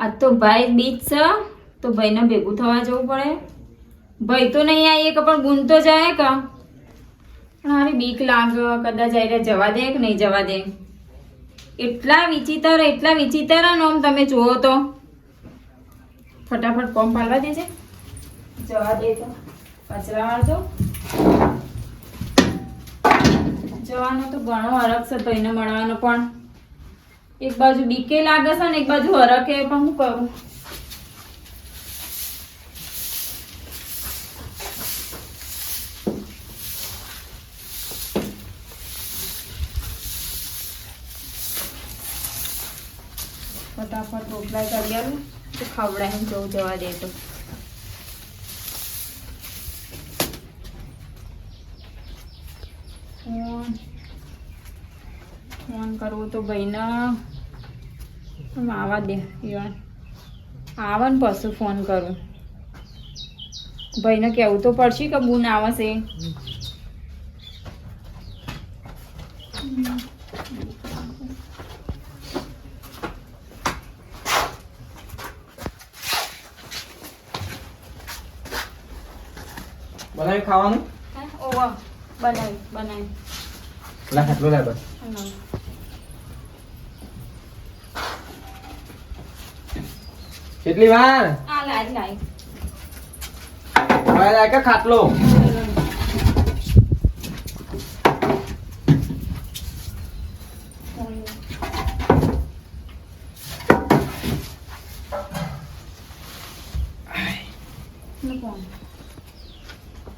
આજ તો ભાઈ બીજ છે. તો ભાઈને ભેગું થવા જવું પડે. ભાઈ તો નહીં આવીએ કે પણ ગુણ તો જાય કે. પણ હારી બીક લાગે, કદાચ આઈને જવા દે કે નહીં જવા દે. એટલા વિચિત્ર એટલા વિચિત્ર નોમ તમે જુઓ તો. ફટાફટ કોમ પાડવા દેજે. જવા દે તો. કચરા વાળજો જવાનો તો ઘણો અરગ છે ભાઈને મળવાનો પણ. એક બાજુ બીકે લાગે છે ને એક બાજુ હરકે, પણ હું કરું? ફટાફટ રોટલા કરી આવું તો ખવડાવીને જવું જવા દે તો ફોન ફોન કરવું તો ભાઈને આવા દે યાર આવે ને પછી ફોન કરું. ભાઈને કહેવું તો પડશે કે બૂન આવશે? બનાવી ખાવાનું? ઓવા. બનાવી બનાવી બસ બનાવી. કેટલી વાર? આ હવે લાય કે ખાટલો.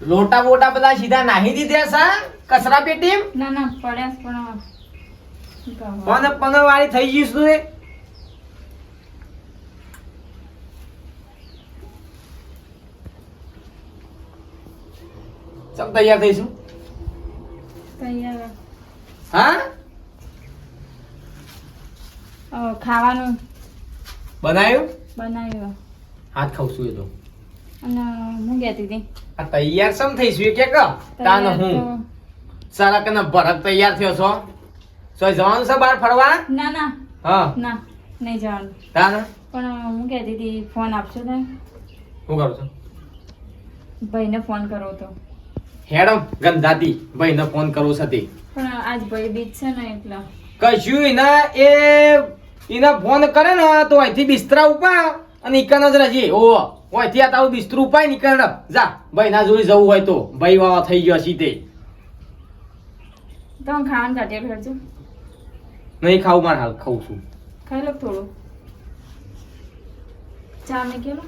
લોટા બોટા બધા સીધા નાહી દીધા સા કચરા પેટી ના ના પડ્યા પણ શું પન વાળી થઈ ગયું તું ચમ તૈયાર થઈશું? તૈયાર. હા? ખાવાનું. બનાવ્યું બનાવ્યું હાથ ખાવ છું એ તો. અને હું કહેતી હતી? આ તૈયાર સમ થઈશું એ કે ક? તાન હું. સારા કને ભરત તૈયાર થયો છો? સો જવાનું છે બહાર ફરવા? ના ના. હા. ના નહીં જવાનું. તાન? પણ હું કહેતી હતી ફોન આપશો ને હું કરું છું? ભાઈને ફોન કરો તો. હેડમ ગંધાતી ભાઈને ફોન કરવો છે તે. પણ આજ ભાઈ બીજ છે ને એટલે. કશું એના એ એના ફોન કરે ને તો અહીંથી બિસ્તરા ઉપા અને ઈકન જ રજી ઓ અહીંથી આ તારું બિસ્તરું ઉપાય ને. ઈકન જા ભાઈ ના જોઈ જવું હોય તો. ભાઈ વાવા થઈ ગયો છી તે. તમે ખાવાનું કાઢ્યા કરજો નહીં ખાવું મારે હાલ ખાઉં છું. ખાઈ લો થોડું. ચા મેં કેલો?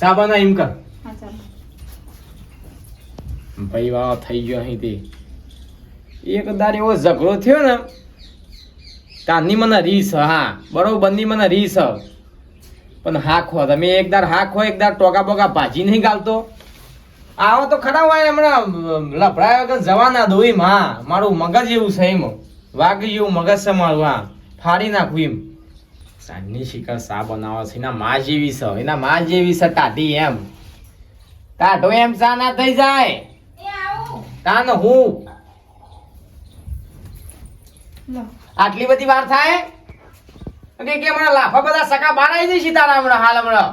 સાબાના એમ કર. હા ચાલો. ભાઈ વાવા થઈ ગયો અહીંથી. એક દાર એવો ઝઘડો થયો ને તાની મને રીસ, હા, બરોબર, બંની મને રીસ. પણ હા ખો તમે એક દાર હો એક દાર ટોકા બોકા ભાજી નહીં ગાલતો. આવો તો ખરા હોય, હમણાં લફડાય વગર જવાના દો એમ હા, મારું મગજ એવું છે એમ. વાગી જેવું મગજ છે મારું હા, ફાડી નાખું એમ. સાંજની શિકાર સા બનાવે છે, એના માં જેવી છે, એના માં જેવી છે ટાઢી એમ. ટાઢો એમ સા ના થઈ જાય. તાન હું? આટલી બધી વાર થાય? કે કે હમણાં લાફા બધા સકા બાર આવી જઈ સીતારામ હમણાં હાલ હમણાં.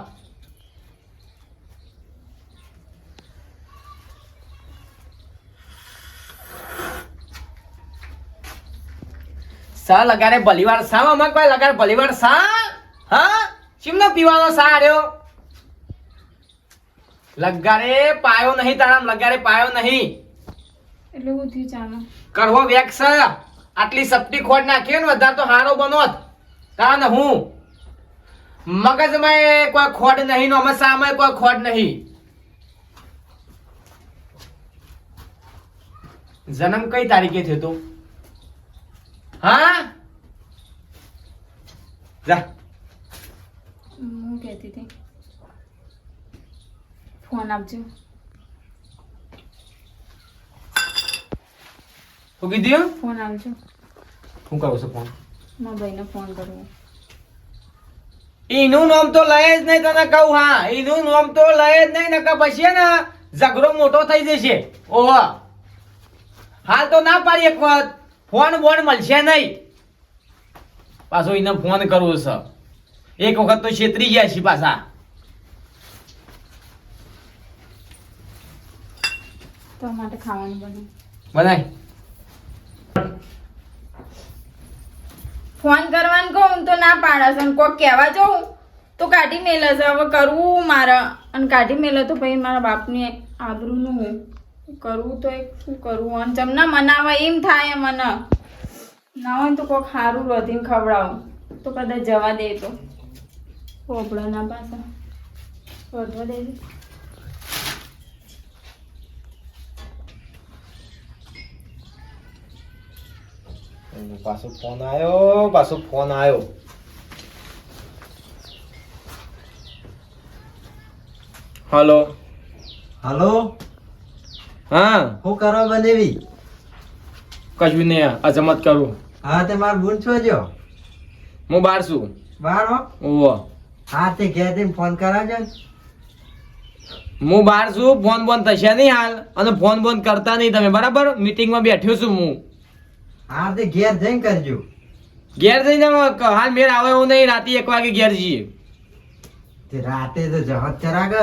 સા લગાડે ભલીવાર સા? અમાર કોઈ લગાડે ભલીવાર સા? હા? ચીમનો પીવાનો સા આર્યો? લગાડે પાયો નહીં તારામ લગાડે પાયો નહીં. એટલે હું ચામાં કરવો વેક્સ આટલી સપટી ખોટ નાખી ને વધારે તો હારો બનોત કારણ હું? મગજમાં કોઈ ખોટ નહીં નો મસામાં કોઈ ખોટ નહીં. જન્મ કઈ તારીખે થયો તો? હા? જા. હું કહેતી હતી. ફોન આપજો. શું કીધું ફોન આપજો હું કરું છું ફોન? મારા ભાઈને ફોન કરવો. એનું નામ તો લય જ નહીં તને કહું હા. એનું નામ તો લય જ નહીં નકા પછી ને ઝઘડો મોટો થઈ જશે. ઓહ. હાલ તો ના પાડી એક વખત. ફોન બોન મળશે નહીં. પાછો એને ફોન કરવો છે. એક વખત તો છેતરી ગયા છે પાછા. તો માટે ખાવાનું બને. બનાય. ફોન કરવાનું કહું તો ના પાડે અને કોક કહેવા જાઉં, તો કાઢી મેલે છે. હવે કરવું મારે. અને કાઢી મેલે તો પછી મારા બાપની આબરૂનું હું કરવું તો એક શું કરવું? અને જમના મનાવા એમ થાય મને. ના હોય તો કોક સારું રોધીને ખવડાવું. તો કદાચ જવા દે તો. પોપડા ના પાછા વધવા દે. પાછો ફોન આવ્યો પાછો ફોન આવ્યો હલો હલો હા હું કરવા બનેવી? કશું નહીં અજમત કરું. હા તે માર ભૂલ છો જો. હું બાર છું. બાર હો? ઓવો હા તે ઘેર જઈને ફોન કરાવજો હું બહાર છું ફોન બોન થશે નહીં હાલ. અને ફોન બોન કરતા નહીં તમે. બરાબર? મીટિંગમાં બેઠ્યો છું હું. હા તે ઘેર જઈને કરજો. ઘેર જઈને હાલ મેળ આવે એવું નહીં રાતે એક વાગે ઘેર જઈએ. તે રાતે તો જહત ચરાગ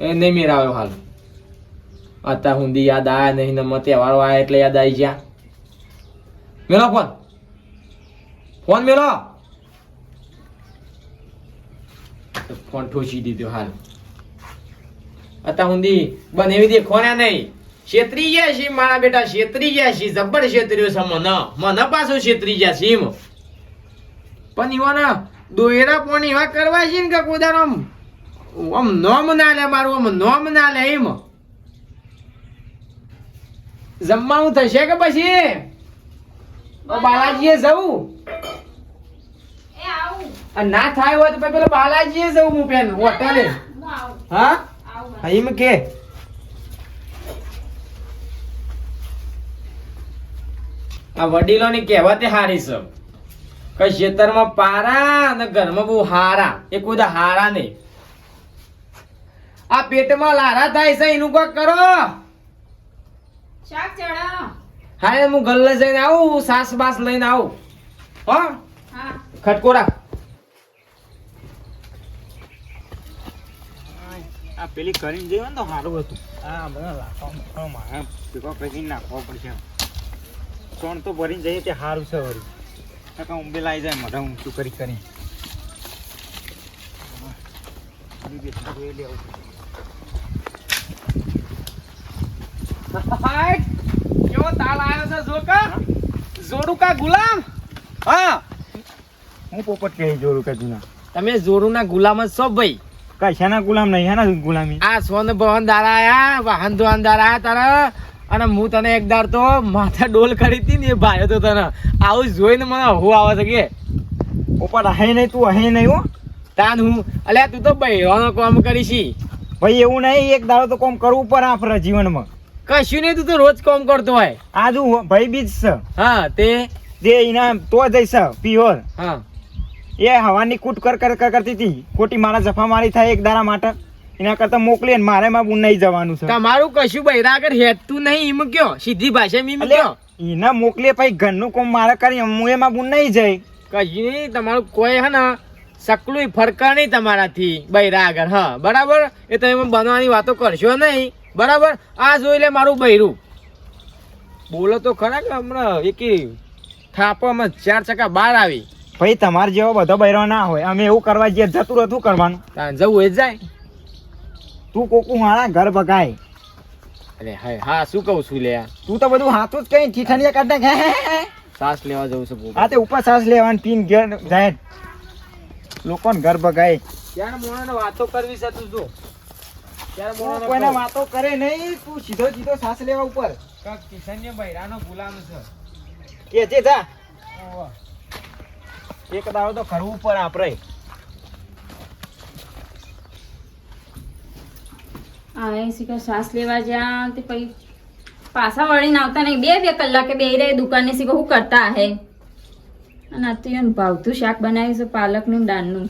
એ નહીં મેળ આવ્યો હાલ. અત્યાર હુંદી યાદ આયા નહીં ને મને તહેવારો આયા એટલે યાદ આવી ગયા. મેલો ફોન. ફોન મેલો. ફોન ઠોસી દીધો હાલ. અત્યાર સુધી બનેવી દેખવાના નહીં. છેતરી ગયા છે મારા બેટા? છેતરી ગયા છે જબ્બર છેતર્યો છે મને. મને પાછું છેતરી ગયા છે પણ ઈવાના દોયરા પણ એવા કરવા છે ને કે કોદાનો આમ આમ નોમ ના લે મારું આમ નોમ ના લે એમ. જમવાનું થશે કે પછી? બાલાજીએ જવું? ના થાય હોય તો પેલો બાલાજીએ જવું હું પેન હોટલે. હા, એમ કે. આ વડીલોની કહેવત હારી છે. કે ખેતરમાં પારા અને ઘરમાં બહુ હારા. એ કોઈ દા હારા નહીં. આ પેટમાં લારા થાય છે એનું કોક કરો. શાક ચડાવો હા હું ગલ્લે જઈને આવું સાસ બાસ લઈને આવું. હો? હા. ખટકો રાખ. આ પેલી કરીને જઈએ ને તો સારું હતું. હા બધા લાખો મારે ભેગો કરી નાખવો પડશે. સોણ તો ભરીને જઈએ તે સારું છે વળી. કાકા ઊંબે લાવી જાય મોઢા ઊંચું કરી કરી. કેવો તાલ આવ્યો છે જોકા જોડું કા ગુલામ? હા. હું પોપટ કહી જોરું કે જૂના. તમે જોરુના ગુલામ જ છો ભાઈ. કશાના ગુલામ નહીં હેના ગુલામી? આ સોન બહન દારા આયા વાહન ધોવાન દારા આયા તારા. અને હું તને એક દાર તો માથા ડોલ કરી હતી ને એ ભાઈ તો તને. આવું જોઈને મને હું આવે છે કે ઉપર અહીં નહીં તું અહીં નહીં હો. તાન હું અલ્યા તું તો બૈરાનો કામ કરીશી ભાઈ એવું નહીં એક દાડો તો કોમ કરવું પડે આપણે જીવનમાં. કશું નહીં તું તો રોજ કામ કરતો હોય. આ જો ભાઈ બીજ છે. હા તે? જે એના તો જઈશ પ્યોર હા. એ હવાની કૂટ કર કર કર કરતી હતી. ખોટી મારા જફા મારી થાય એક દાડા માટે. એના કરતા મોકલી ને મારે માં નહીં જવાનું છે. તમારું કશું બૈરા આગળ હેતું નહીં એમ કયો? સીધી ભાષા એમ કયો? એના મોકલીએ પછી ઘરનું કોમ મારે કરી હું એમાં બુન નહીં જઈ. કશું નહીં તમારું કોઈ હે ને સકલું ફરકા નહીં તમારાથી બૈરા આગળ હા. બરાબર? એ તમે બનવાની વાતો કરશો નહીં. બરાબર? આ જોઈ લે મારું બૈરું. બોલો તો ખરા કે હમણાં એક થાપામાં ચાર ચકા બહાર આવી. ભાઈ તમારે જેવો બધો બૈરો ના હોય અમે એવું કરવા જઈએ જતું હતું કરવાનું. જવું એ જ જાય. તું કોકું મારા ઘર ભગાય. અરે હા હા શું કહું છું લે. તું તો બધું હાથું જ કઈ ઠીઠાનિયા કાઢ નાખે. સાસ લેવા જવું છું. આ તે ઉપર સાસ લેવાની પીન ઘેર જાય. લોકોને ઘર ભગાય. ત્યારે મોણાને વાતો કરવી છે તું જો? ત્યારે કોઈને વાતો કરે? નહીં તું સીધો સીધો સાસ લેવા ઉપર. કાંઈક કિશનને બૈરાનો ગુલામ છે. કે જે જા. એક દાડો તો કરવું પડે આપણે. આ એ શ્વાસ લેવા જ્યાં તે પછી પાછા વળીને આવતા નહીં. બે બે કલાકે બે રહે દુકાને શીખો શું કરતા હે? અને આ તો એને ભાવતું શાક બનાવ્યું છે, પાલકનું, દાળનું.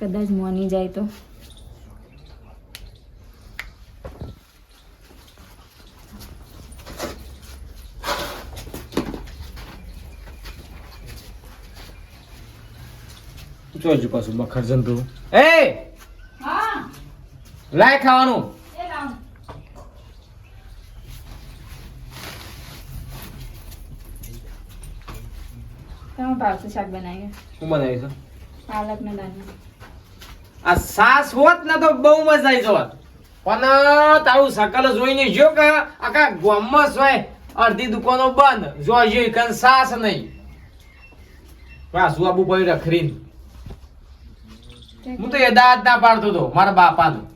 કદાચ મોની જાય તો. ચોજુ પાછું બખર જંતુ? એ! લાય ખાવાનું. તમે ભાવતું શાક બનાવ્યું શું બનાવીશું પાલક ને દાળ. આ સાસ હોત ને તો બહુ મજા આવી જોત. પણ તારું સકલ જોઈને જો કે આખા ગામમાં સોય અડધી દુકાનો બંધ. જોજો કન સાસ નહીં. પાછું આબુ ભાઈ રખરીને હું તો યદાદ ના પાડતો હતો મારા બાપાનું.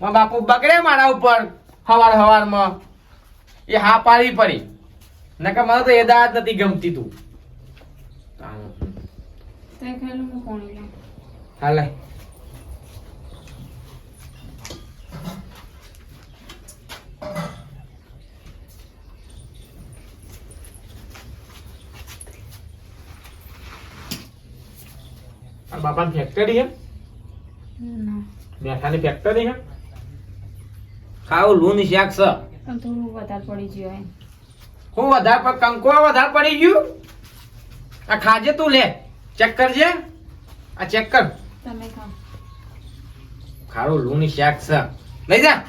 મારા બાપુ બગડે મારા ઉપર હવાર હવારમાં. એ હા પાડી પડી. નકર મને તો એ દાદ નથી ગમતી તું. હું હાલે. બાપાની ફેક્ટરી હે? ના. મેઠાની ફેક્ટરી છે ખાવ લૂન શાક છે. થોડું વધારે પડી ગયું હું વધારે પર કંકો વધારે પડી ગયું? આ ખાજે તું લે. ચેક કરજે. આ ચેક કર. તમે ખાઓ. ખારું લૂની શાક છે. લઈ જા.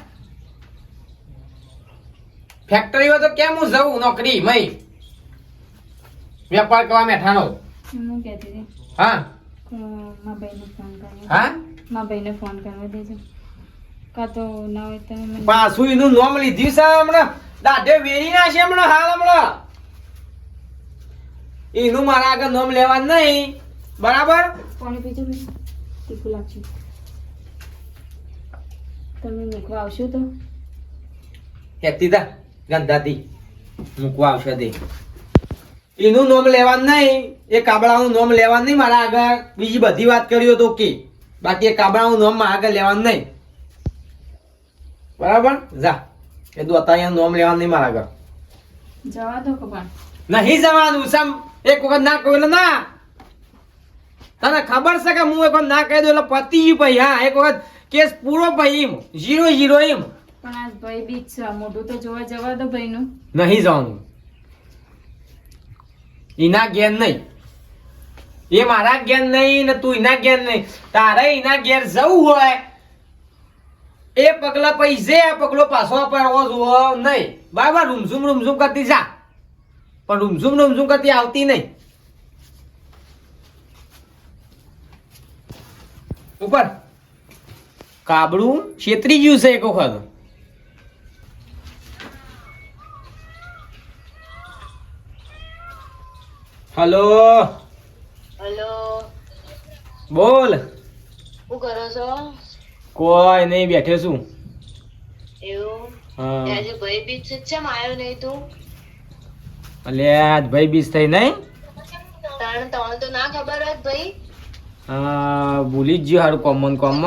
ફેક્ટરી હોય તો કેમ હું જઉં નોકરી? મય. વેપાર કરવા મેઠાનો હું કહેતી હતી? હા. કર્યો. હા? મારા ભાઈને ફોન કરવા દેજો. કાં તો ના હોય તો મને પાછું એનું નોમ લીધું છે હમણાં. દાઢે વેરી ના છે હમણાં હાલ હમણાં. એનું મારા આગળ નોમ લેવાનું નહીં. બરાબર? પાણી પીજો ભાઈ તીખું લાગશે. તમે મૂકવા આવશો તો? હેતી દા ગંધાતી. મૂકવા આવશે દે. એનું નોમ લેવાનું નહીં. એ કાબળાનું નોમ લેવાનું નહીં મારા આગળ. બીજી બધી વાત કર્યો તો કે બાકી એ કાબળાનું નોમ મારા આગળ લેવાનું નહીં. બરાબર? જા. એ દોતાયા નોમ લેવાનું નહીં મારા ઘર. જવા દો કપા નહીં જવાનું સમ એક વખત ના કહ્યું ના. તને ખબર છે કે હું એક વખત ના કહી દઉં એટલે પતી ભાઈ હા. એક વખત કેસ પૂરો ભાઈ એમ. ઝીરો ઝીરો એમ. પણ આજ ભાઈ બીચ છે. મોઢું તો જોવા જવા દો ભાઈનું. નહીં જવાનું. એના ઘેર નહીં. એ મારા ઘેર નહીં ને તું એના ઘેર નહીં. તારે એના ઘેર જવું હોય એ પગલા પૈસે આ પગલો પાછો પડવો જોવો નહીં. બરાબર રૂમઝુમ રૂમઝુમ કરતી જા. પણ રૂમઝુમ રૂમઝુમ કરતી આવતી નહીં. ઉપર. કાબડું છેતરી ગયું છે એક વખત. હલો. હલો. બોલ. શું કરો છો? કોઈ નહીં બેઠે છું. એવું? આજે ભાઈ બીચ ચમ આવ્યો નહીં તું? અલ્યા ભાઈ બીજ થઈ નહીં? તાણ તણ તો ના ખબર હોત ભાઈ. હા ભૂલી જ ગયો હારું કોમન કોમન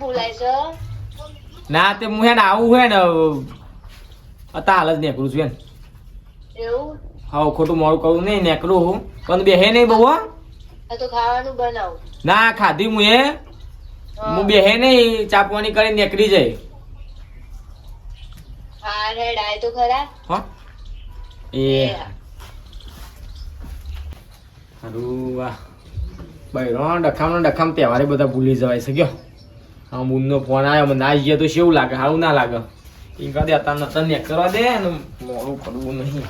ભૂલાય છે? ના તે હું હે ને આવું હે ને અત્યારે હાલ જ નીકળું છું હે એવું? હા ખોટું મોડું કરું નહીં નીકળું હું. પણ બેહે નહીં બહુ હો. તો ખાવાનું બનાવ ના ખાધી હું. એ હું બેહે નહીં ચાપવાની કરી નીકળી જાય હા રેડ આય તો ખરા. હો. એ. એ. હારું વાહ. બૈરો ડખામ ડખામ તહેવારે બધા ભૂલી જવાય છે ગયો. હા બુનનો ફોન આવ્યો મને ના જઈએ તો કેવું લાગે? સારું ના લાગે. એ કહે અત્યારે નતર ને કરવા દે ને મોડું કરવું નહીં.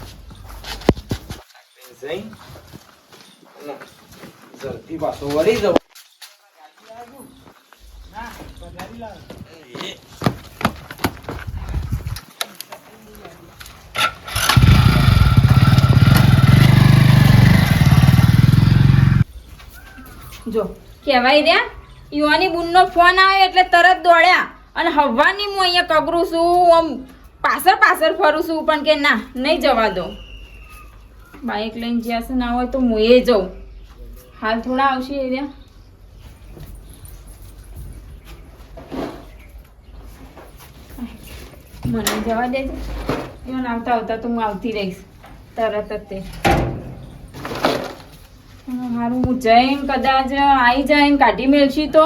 જઈ જો. કહેવાય રહ્યા? યુવાની બુનનો ફોન આવ્યો એટલે તરત દોડ્યા. અને હવાની હું અહીંયા કગરું છું આમ પાછળ પાછળ ફરું છું, પણ કે ના, નહીં જવા દો. બાઇક લઈને જ્યાં છે ના હોય તો હું એ જઉં. હાલ થોડા આવશે એ રહ્યા મને જવા દેજે. એવું આવતા આવતા તો હું આવતી રહીશ. તરત જ તે. મારું હું જઈને કદાચ આવી જાય કાઢી મેળશી તો.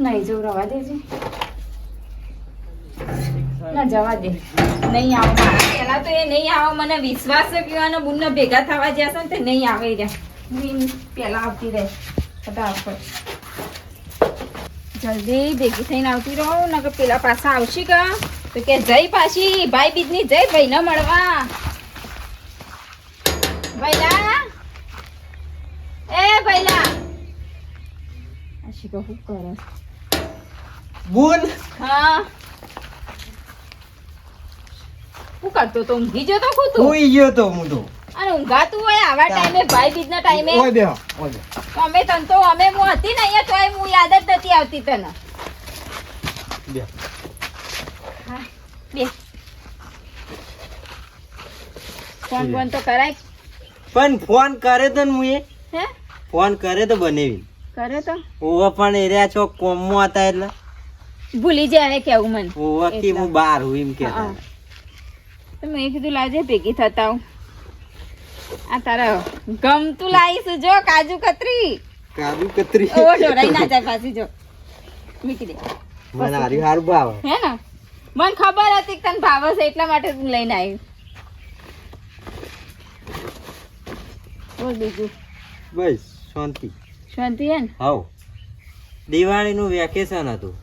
નહીં જવું, રવા દેજે. ના જવા દે. નહીં આવે મારા. પહેલા તો એ નહીં આવે મને વિશ્વાસ પીવાનો કે ભેગા થવા જશે ને તે નહીં આવે રે હું પહેલા આવતી રહે ફટાફટ જલ્દી ભેગી થઈને આવતી રહો નકર પેલા પાછા આવશે કા તો કે જઈ પાછી ભાઈ બીજની જઈ ભાઈ ન મળવા. ભૈલા એ ભૈલા આશી કહું કરે? બુન. હા. શું કરતો તો ઊંઘી ખુદ તું હુઈ ગયો તો હું તો. અને ઊંઘાતું હોય આવા ટાઈમે ભાઈ બીજના ટાઈમે. ઓય બેહો ઓય. અમે તન તો અમે હું હતી ને અહીંયા તોય હું યાદ જ નથી આવતી તને. બે. હા, બે. ફોન ફોન તો કરાય. પણ ફોન કરે તો ને એ હે? ફોન કરે તો બનેવી. કરે તો. ઓવા પણ એર્યા છો કોમમાં હતા એટલે. ભૂલી જાય કેવું મને. ઓવા કે હું બાર હું એમ હા. કહેતા. તો મેં કીધું લાજે ભેગી થતા આ તારા ગમતું લાવીશ જો કાજુ કતરી. કાજુ કતરી. ઓ ઢોરાઈ ના જાય પાછી જો. મૂકી દે. મને હારી હાર ભાવ. હે ને? મને ખબર હતી કે તને ભાવ છે એટલા માટે તું લઈને આવી. બોલ બીજું. બસ શાંતિ. શાંતિ હે ને? હવ દિવાળીનું વેકેશન હતું.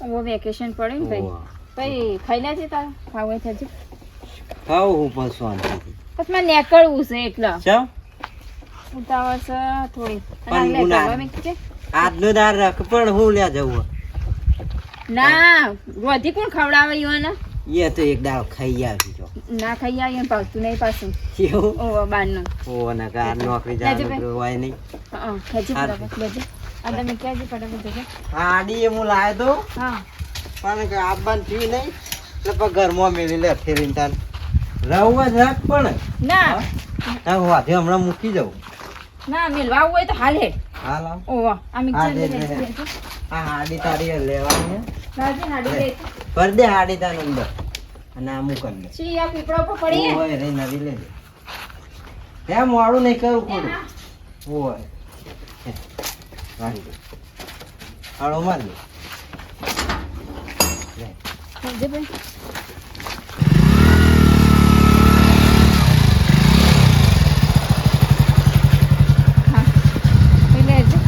ઓ વેકેશન પડ્યું ને ભાઈ. ભાઈ ખાઈ લેજે તારે. ખાવું થજે. હવ હું પણ શાંતિ પછી મારે નીકળવું છે એટલે. ચમ? ઉતાવળ છે થોડી. પણ દે. આજનો દાર રાખ પણ હું લ્યા જવું ના વધી કોણ ખવડાવે ઈવાને? એ તો એક દાળ ખાઈ આવી જો. ના ખાઈ આવી પાવતું નહીં પાછું. એવું? ઓ બારનું. ઓ ના કાર નોકરી જવાનું હોય નહીં. હા હા. ફટાફટ લેજે. આ તમે ક્યાં જી ફટાફટ જજો. હું લાવ્યો તો. હા. પણ આપવાનું થયું નહીં. એટલે ઘરમાં મેળી લે ફેરીને તાન રહું જ રાખ પણ. ના. હું? હમણાં મૂકી જાઉં. ના મેલવા હોય તો હાલે. હાલ આવ ઓવા આ મિક્સર. આ હાડી તારી લેવાની રાજી હાડી લે. પર દે હાડી અને આ મૂકન દે શી આ પીપળા ઉપર પડી ઓય રે નવી લેજે. હે મોડું નહીં કરું ખોડું ઓય હાડો માર લે. ભાઈ હા એ લેજે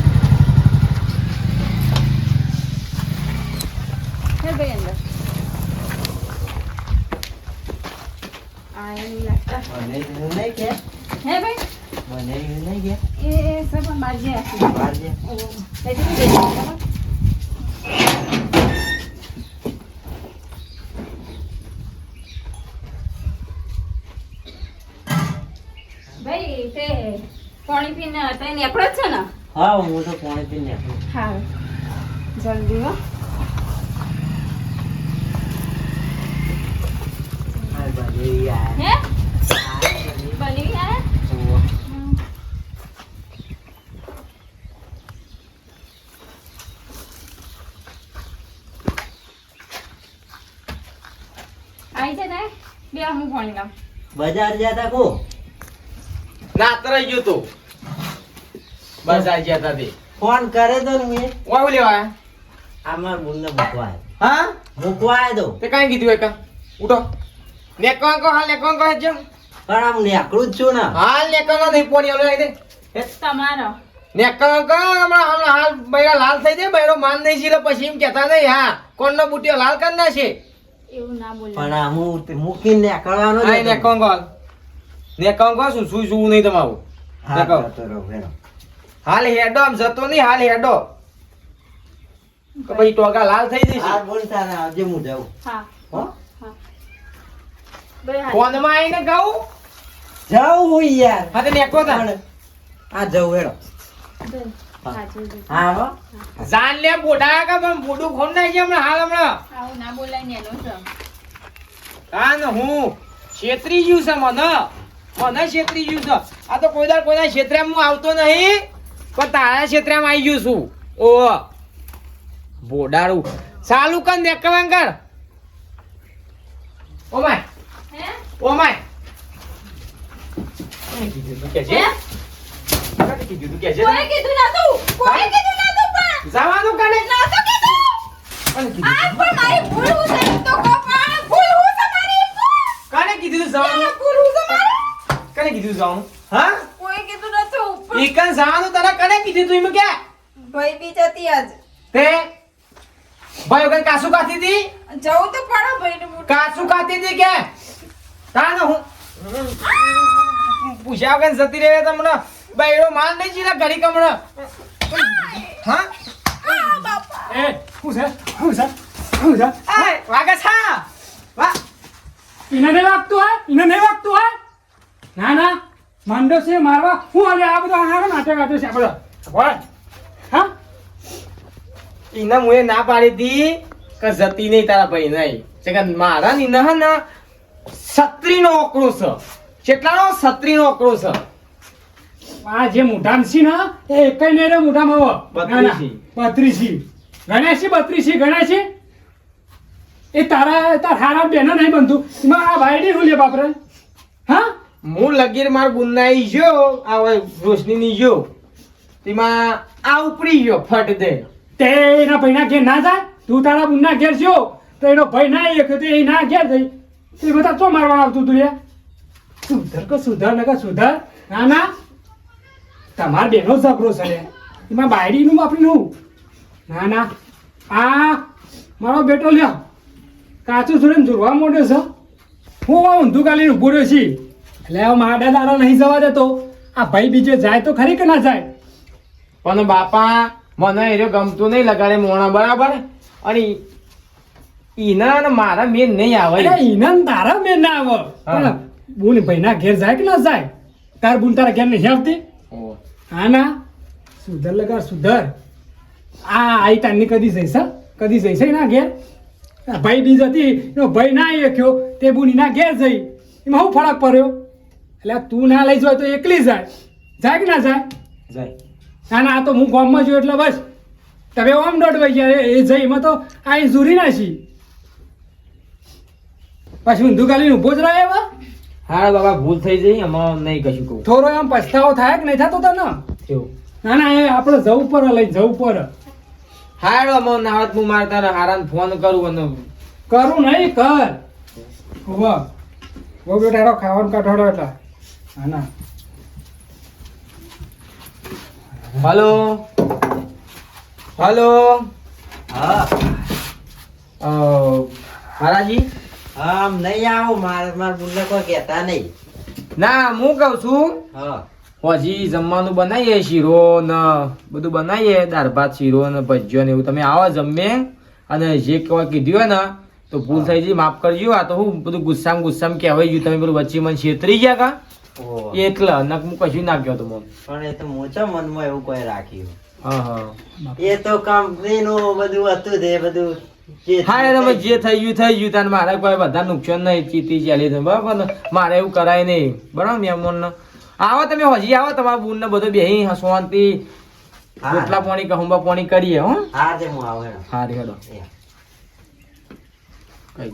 હેડ ભાઈ અંદર આઈ લાગતા મને એવું નહીં કે હે ભાઈ મને એવું નહીં કે એ સબ મારજે આખી બહાર જે ઓ લેજે ભાઈ બરાબર ભાઈ તે પાણી પીને તઈ નીકળો જ છે ને હા, હું તો પાણી પીને. હા, જલ્દી હો હાલ બાજુ ઈ આયા. હે. બની ઓવા. આવી છે ને બે હું પાણી લાવ. બજાર જતા કો. રાત્રે ગયો તો. બજાર જતા તા ફોન કરે તો ને મેં. વાવ લેવા અમાર બુનને મૂકવા. હા? મૂકવા તો. તે કાઈ કીધું એકા? ઉઠો. નેકો અંકો હાલ નેકો હેજો પણ આમ નેકળું જ છું ને. હાલ નેકો નો નહીં પોણી આલો દે. તમારો. નેકો હમણાં હમણાં હાલ બૈરા લાલ થઈ જાય બૈરો માન નહીં જીલે પછી એમ કહેતા નહીં હા કોણનો બુટિયો લાલ કરી નાખે. એવું ના બોલે. પણ આ હું તે મૂકીને નેકળવાનો હાલ. શું શું શું નહીં તમારું. હાલ હેડો આમ જતો નહીં હાલ હેડો. પછી ટોગા લાલ થઈ હા જશે બોલ તારે આવજે હું જાઉં. હા. હો? માં આવીને કહું જાઉં હું યાર. હા તે નેકો તા આ જાઉં હેડો. છે. હા હો. જાન લે બોડા કા પણ બોડું ખોન નાખી હમણાં હાલ હમણાં. આવું ના બોલાય ને એનો છે. કાન હું છેતરી ગયું છે મને. મને છેતરી ગયું છે. આ તો કોઈ દાડ કોઈના ક્ષેત્રમાં હું આવતો નહીં પણ તારા ક્ષેત્રમાં આવી ગયું છું. ઓ બોડાડું. ચાલુ કર ને કર. Oh my oh my. કોને કીધું? તું કે છે? કોને કીધું? તું કે છે? કોને કીધું ના તું? કોને કીધું ના તું પણ? જવાનું કાને ના તો કીધું. કોને કીધું? આ પણ મારી ભૂલ હું થઈ તો કો પણ ભૂલ હું તો મારી? કોને કીધું જવાનું? ભૂલ હું તો મારી? કોને કીધું જવાનું? હા? કોઈ કીધું ના તું ઉપર એકન જવાનું તને કોને કીધું તું એમ કે? ભાઈ બી જતી આજ. તે? ભાઈ વગર કાસુ કાતી હતી જવું તો પડો ભાઈ ને કાસુ કાતી હતી કે? તાને હું પૂછ્યા વગર જતી રહે તમને બૈરો માલ નહીં જીરા ઘડી કમણ હા? એ શું છે? શું છે? શું છે? વાગે છા. વા એને નહીં વાગતું હોય? એને નહીં વાગતું હોય? ના ના. માંડો છે મારવા. હું હવે આ બધો હારો નાટક આટો છે બધો. હા? ઈને મુએ ના પાડી હતી કે જતી નહીં તારા ભાઈ નહીં. મારા ની ના ના સત્રીનો ઓકળો છે કેટલાનો? સત્રીનો ઓકળો છે આ જે મોઢામાં છે ને? એ એકઈ નહીં રે. ના, ના. બત્રીસી. બત્રીસી ગણ્યા છે બત્રીસી ગણ્યા છે એ તારા તાર હારા બેનો નહીં બનતું એમાં આ ભાઈડી હું લે બાપરે? હા? હું લગીર માર ગુન્નાઈ ગયો આ રોશની રોશનીની ગયો. તેમાં આ ઉપડી ગયો ફટ દે. તે એના ભાઈના ઘેર ના જાય? તું તારા બુનના ઘેર જો તો એનો ભાઈ ના એક તો એ ના ઘેર જઈ તે બધા તો મારવા આવતું તું એ સુધર કે સુધર ને કે સુધર. ના ના. તમાર બેનો ઝઘડો છે એમાં બાયડીનું બાપડીનું. ના ના. આ મારો બેટો લ્યો. કાચું સુરેન જોરવા મોટો છે. હું ઊંધું કાલી ઊભો રહ્યો છી. એટલે મારા દાડા નહીં જવા દેતો. આ ભાઈ બીજે જાય તો ખરી કે ના જાય? પણ બાપા, મને એ ગમતું નહીં લગાડે મોણા બરાબર? અને ઈના ને મારા મેન નહીં આવે. અરે ઈનન તારા મેં ના આવે. પણ બોલ ભાઈના ઘેર જાય કે ના જાય? તાર બુન તારા ઘેર નહીં આવતી. હા ના. સુધર લગા સુધર. આ આઈ તારની કદી જઈશ કદી જઈશ ના ઘેર? ભાઈ બીજ હતી એનો ભાઈ ના એક્યો તે બુન ના ઘેર જઈ. એમાં શું ફરક પડ્યો? એટલે તું ના લઈ જાય તો એકલી જાય. જાય કે ના જાય? જાય. ના ના આ તો હું ગામમાં છું એટલે બસ. તમે ઓમ દોઢ વાગ્યા ગયા એ જઈ એમાં તો આ જુરી ના છી પછી ઊંધું કાલીને ઊભો જ રહે એવા? હા બાબા ભૂલ થઈ જઈ એમાં નહીં કશું કહું. થોડો એમ પછતાવો થાય કે નહીં થતો તને? એવું ના ના એ આપણે જવું પર લઈ જવું પર. હાડો મો નાવત હું મારતા ને હારાને ફોન કરું અને કરું નહીં કર. હોવા બહુ બેટાડો ખાવાનું કાઢવાડો એટલે. હા ના. હલો? હલો? હા. હારાજી આમ નહીં આવું મારે મારા બુનને કોઈ કહેતા નહીં. ના હું કહું છું હા. હજી જમવાનું બનાવીએ શીરો ને બધું બનાવીએ દાળ ભાત શીરો ને ભજીયો ને એવું. તમે આવો અને જે કીધું હોય ને તો ભૂલ થઈ ગઈ માફ કરજો. આ તો હું બધું ગુસ્સામાં ગુસ્સામાં કહેવાય ગયું. તમે પેલું વચ્ચે મને છેતરી ગયા કા? એટલે નક હું કશું ના ગયો તો પણ એ તો મોચા મનમાં એવું કોઈ રાખ્યું. હા હા. એ તો કંપનીનું બધું હતું તે બધું હા તમે જે થઈ ગયું થઈ ગયું તાર મારે કોઈ બધા નુકસાન નહીં ચીતી ચાલી છે બરાબર મારે એવું કરાય નહીં. બરાબર મેમોન આવો તમે હજી આવો તમારા બુન ને બધું બેહી હસવાનથી. રોટલા પાણી કહુંબા પાણી કરીએ હો. હા તે હું આવે હા. કઈ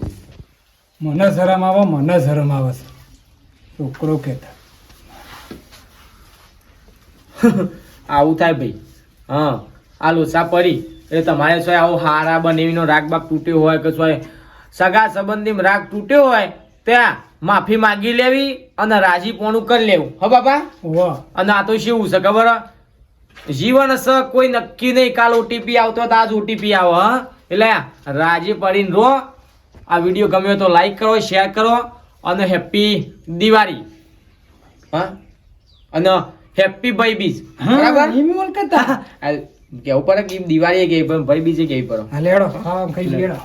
મને શરમ આવે મને શરમ આવે છે. છોકરો કહેતા. આવું થાય ભાઈ. હા આ લોચા પડી. એટલે તમારે શું આવો હારા બનેવીનો રાગ બાગ તૂટ્યો હોય કે શું સગા સંબંધીમાં રાગ તૂટ્યો હોય ત્યાં માફી માંગી લેવી અને રાજીપોણું કરી લેવું. હો બાપા? અને આ તો શું છે ખબર? જીવન સ કોઈ નક્કી નહીં કાલ ઓટીપી આવતો તો આજ ઓટીપી આવો હા. એટલે રાજી પડીને રો આ વીડિયો ગમ્યો તો લાઈક કરો શેર કરો અને હેપી દિવાળી. હા? અને હેપી બીજ બરાબર? કેવું પડે કે દિવાળી કે ભાઈ બીજે કેવી પડે હા લેડો હા કઈ લેડો